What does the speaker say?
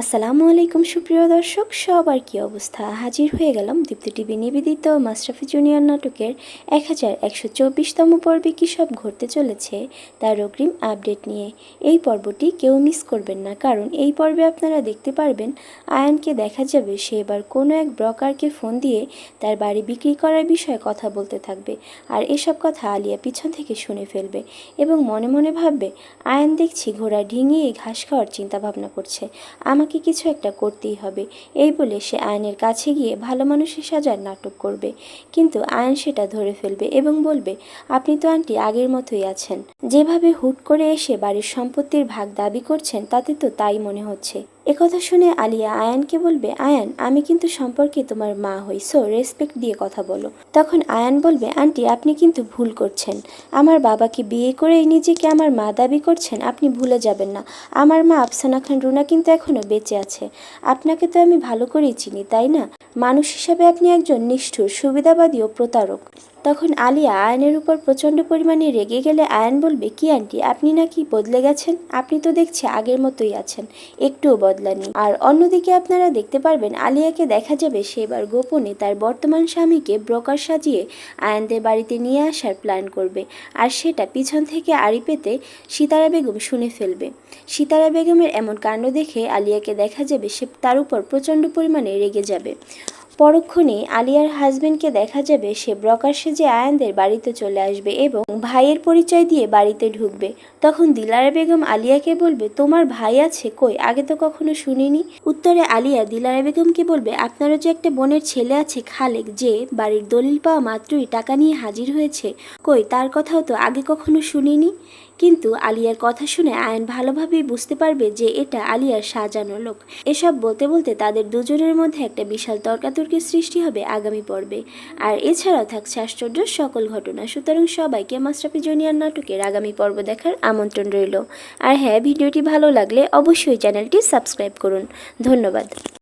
আসসালামু আলাইকুম সুপ্রিয় দর্শক, সবার কি অবস্থা? হাজির হয়ে গেলাম দীপ্তি টিভি নিবেদিত মাস্টাফি জুনিয়র নাটকের এক হাজার একশো চব্বিশতম পর্বে কী সব ঘটতে চলেছে তার অগ্রিম আপডেট নিয়ে। এই পর্বটি কেউ মিস করবেন না, কারণ এই পর্বে আপনারা দেখতে পারবেন আয়ানকে দেখা যাবে সে এবার কোনো এক ব্রকারকে ফোন দিয়ে তার বাড়ি বিক্রি করার বিষয়ে কথা বলতে থাকবে আর এসব কথা আলিয়া পিছন থেকে শুনে ফেলবে এবং মনে মনে ভাববে, আয়ান দেখছি ঘোড়া ডিঙিয়ে ঘাস খাওয়ার চিন্তা ভাবনা করছে। আমাকে কিছু একটা করতেই হবে। এই বলে সে আয়নের কাছে গিয়ে ভালো মানুষের সাজার নাটক করবে। কিন্তু আয়ন সেটা ধরে ফেলবে এবং বলবে, আপনি তো আন্টি আগের মতোই আছেন। যেভাবে হুট করে এসে বাড়ির সম্পত্তির ভাগ দাবি করছেন, তাতে তো তাই মনে হচ্ছে। একথা শুনে আলিয়া, আয়ানকে বলবে, আয়ান, আমি কিন্তু সম্পর্কে তোমার মা হই সো রেসপেক্ট দিয়ে কথা বলো। তখন আয়ান বলবে, আন্টি, আপনি কিন্তু ভুল করছেন। আমার বাবাকে বিয়ে করেই নিজেকে আমার মা দাবি করছেন, আপনি ভুলে যাবেন না। আমার মা আফসানা খান রুনা কিন্তু এখনও বেঁচে আছে। আপনাকে তো আমি ভালো করেই চিনি, তাই না? মানুষ হিসাবে আপনি একজন নিষ্ঠুর, সুবিধাবাদী ও প্রতারক। তখন আলিয়া আয়নের উপর প্রচণ্ড পরিমাণে রেগে গেলে আয়ন বলবে, কি আন্টি, আপনি নাকি বদলে গেছেন? আপনি তো দেখছি আগের মতোই আছেন, একটুও বদলানি আর অন্যদিকে আপনারা দেখতে পারবেন, আলিয়াকে দেখা যাবে সেবার গোপনে তার বর্তমান স্বামীকে ব্রোকার সাজিয়ে আয়নদের বাড়িতে নিয়ে আসার প্ল্যান করবে। আর সেটা পিছন থেকে আড়ি পেতে সিতারা বেগম শুনে ফেলবে। সিতারা বেগমের এমন কাণ্ড দেখে আলিয়াকে দেখা যাবে সে তার উপর প্রচণ্ড পরিমাণে রেগে যাবে। পরক্ষণে আলিয়ার হাজবেন্ডকে দেখা যাবে, সে ব্রকার সেজে আয়ানদের বাড়িতে চলে আসবে এবং ভাইয়ের পরিচয় দিয়ে বাড়িতে ঢুকবে। তখন দিলারা বেগম আলিয়াকে বলবে, তোমার ভাই আছে কই? আগে তো কখনো শুনিনি। উত্তরে আলিয়া দিলারা বেগমকে বলবে, আপনারও যে একটা বোনের ছেলে আছে খালেক, যে বাড়ির দলিল পাওয়া মাত্রই টাকা নিয়ে হাজির হয়েছে, কই? তার কথাও তো আগে কখনো শুনিনি? কিন্তু আলিয়ার কথা শুনে আয়ন ভালোভাবেই বুঝতে পারবে যে এটা আলিয়ার সাজানো লোক। এসব বলতে বলতে তাদের দুজনের মধ্যে একটা বিশাল তর্কাতর্কির সৃষ্টি হবে আগামী পর্বে। আর এছাড়াও থাকছে আশ্চর্য সকল ঘটনা। সুতরাং সবাইকে মাস্টারপি জুনিয়র নাটকের আগামী পর্ব দেখার আমন্ত্রণ রইল। আর হ্যাঁ ভিডিওটি ভালো লাগলে অবশ্যই চ্যানেলটি সাবস্ক্রাইব করুন। ধন্যবাদ।